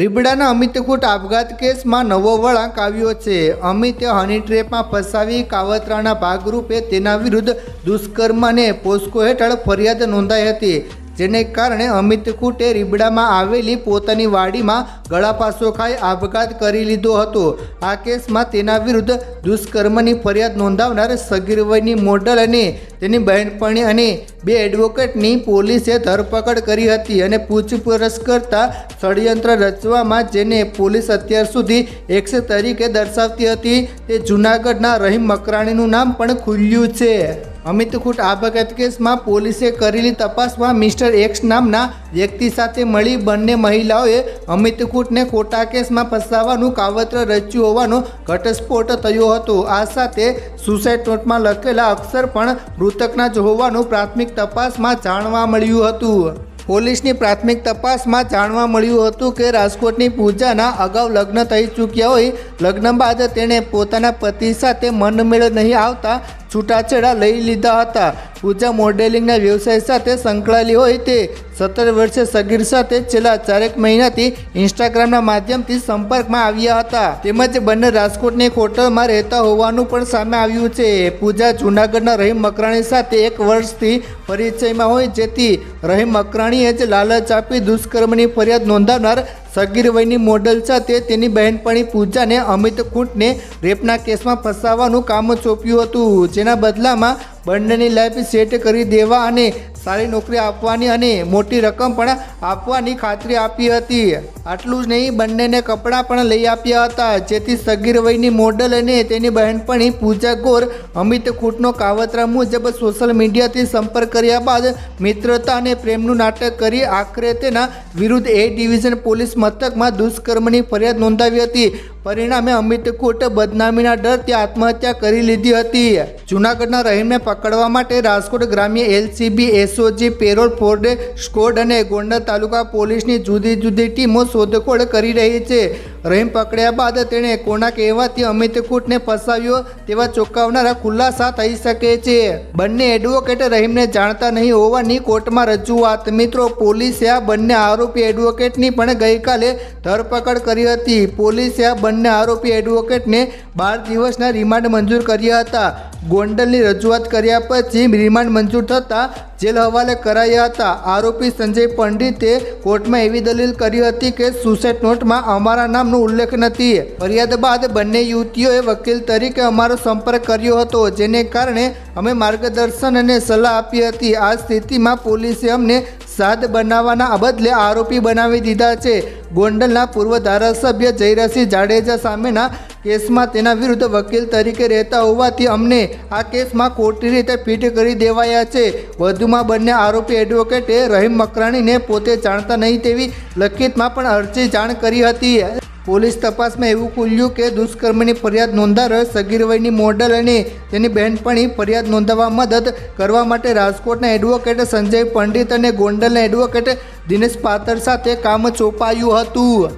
રીબડાના અમિતકૂટ આપઘાત કેસમાં નવો વળાંક આવ્યો છે. અમિતે હની ટ્રેપમાં ફસાવી કાવતરાના ભાગરૂપે તેના વિરુદ્ધ દુષ્કર્મ અને પોસ્કો હેઠળ ફરિયાદ નોંધાઈ હતી. જેને કારણે અમિત કુટે રીબડામાં આવેલી પોતાની વાડીમાં ગળાપાસો ખાઈ આપઘાત કરી લીધો હતો. આ કેસમાં તેના વિરુદ્ધ દુષ્કર્મની ફરિયાદ નોંધાવનાર સગીર વયની મોડલ અને તેની બહેનપણી અને બે એડવોકેટની પોલીસે ધરપકડ કરી હતી અને પૂછપરછ કરતા ષડયંત્ર રચવામાં જેને પોલીસ અત્યાર સુધી એક્સ તરીકે દર્શાવતી હતી તે જૂનાગઢના રહીમ મકરાણીનું નામ પણ ખુલ્યું છે. અમિત ખૂટ આપઘાત કેસમાં પોલીસે કરેલી તપાસમાં મિસ્ટર એક્સ નામના વ્યક્તિ સાથે મળી બંને મહિલાઓએ અમિત ખૂટને ખોટા કેસમાં ફસાવવાનું કાવત્ર રચ્યું હોવાનો ઘટસ્ફોટ થયો હતો. આ સાથે સુસાઇડ નોટમાં લખેલા અક્ષર પણ મૃતકના જ હોવાનું પ્રાથમિક તપાસમાં જાણવા મળ્યું હતું. પોલીસની પ્રાથમિક તપાસમાં જાણવા મળ્યું હતું કે રાજકોટની પૂજાના અગાઉ લગ્ન થઈ ચૂક્યા હોય, લગ્ન બાદ તેણે પોતાના પતિ સાથે મનમેળ નહીં આવતા છૂટાછેડા લઈ લીધા હતા. પૂજા મોડેલિંગના વ્યવસાય સાથે સંકળાયેલી હોય તે સત્તર વર્ષે સગીર સાથે છેલ્લા ચારેક મહિનાથી ઇન્સ્ટાગ્રામના માધ્યમથી સંપર્કમાં આવ્યા હતા. તેમજ બંને રાજકોટની એક હોટલમાં રહેતા હોવાનું પણ સામે આવ્યું છે. પૂજા જૂનાગઢના રહીમ મકરાણી સાથે એક વર્ષથી પરિચયમાં હોય, જેથી રહીમ મકરાણીએ જ લાલચ આપી દુષ્કર્મની ફરિયાદ નોંધાવનાર સગીર વયની મોડલ સાથે તેની બહેનપણી પૂજાને અમિત ખૂંટને રેપના કેસમાં ફસાવવાનું કામ સોંપ્યું હતું. જેના બદલામાં બંનેની લાઈફ સેટ કરી દેવા અને સારી નોકરી આપવાની અને મોટી રકમ પણ આપવાની ખાતરી આપી હતી. આટલું જ નહીં, બંનેને કપડાં પણ લઈ આપ્યા હતા. જેથી સગીર વયની મોડલ અને તેની બહેનપણી પૂજા ગોર, અમિત ખૂટનો કાવતરા મુજબ સોશિયલ મીડિયાથી સંપર્ક કર્યા બાદ મિત્રતા અને પ્રેમનું નાટક કરી આખરે તેના વિરુદ્ધ એ ડિવિઝન પોલીસ મથકમાં દુષ્કર્મની ફરિયાદ નોંધાવી હતી. પરિણામે અમિત કુટ બદનામીના ડરથી આત્મહત્યા કરી લીધી હતી. જૂનાગઢના રહીમને પકડવા માટે રાજકોટ ગ્રામ્ય LCB SOG parole furlough, squad અને ગોંડલ તાલુકા પોલીસની જુદી જુદી ટીમો શોધખોળ કરી રહી છે. રહીમ પકડ્યા બાદ તેણે કોના કહેવાથી અમિત કૂટને ફસાવ્યો તેવા ચોંકાવનારા ખુલાસા થઈ શકે છે. બંને એડવોકેટ રહીમને જાણતા નહીં હોવાની કોર્ટમાં રજૂઆત. મિત્રો, પોલીસે આ બંને આરોપી એડવોકેટની પણ ગઈકાલે ધરપકડ કરી હતી. પોલીસે આ બંને આરોપી એડવોકેટને બાર દિવસના રિમાન્ડ મંજૂર કર્યા હતા. ગોંડલની રજૂઆત કર્યા પછી રિમાન્ડ મંજૂર થતાં જેલ હવાલે કરાયા હતા. આરોપી સંજય પંડિતે કોર્ટમાં એવી દલીલ કરી હતી કે સુસાઇડ નોટમાં અમારા નામનો ઉલ્લેખ નથી. ફરિયાદ બાદ બંને યુવતીઓએ વકીલ તરીકે અમારો સંપર્ક કર્યો હતો, જેને કારણે અમે માર્ગદર્શન અને સલાહ આપી હતી. આ સ્થિતિમાં પોલીસે અમને સાદ બનાવવાના બદલે આરોપી બનાવી દીધા છે. ગોંડલના પૂર્વ ધારાસભ્ય જયરાસિંહ જાડેજા સામેના કેસમાં તેના વિરુદ્ધ વકીલ તરીકે રહેતા હોવાથી અમને આ કેસમાં ખોટી રીતે ફિટ કરી દેવાયા છે. વધુમાં બંને આરોપી એડવોકેટે રહીમ મકરાણીને પોતે જાણતા નહીં તેવી લખિતમાં પણ અરજી જાણ કરી હતી. પોલીસ તપાસમાં એવું ખુલ્યું કે દુષ્કર્મની ફરિયાદ નોંધાર સગીરવયની મોડલ અને તેની બહેનપણી ફરિયાદ નોંધાવવા મદદ કરવા માટે રાજકોટના એડવોકેટ સંજય પંડિત અને ગોંડલના એડવોકેટ દિનેશ પાતર સાથે કામ ચોપાયું હતું.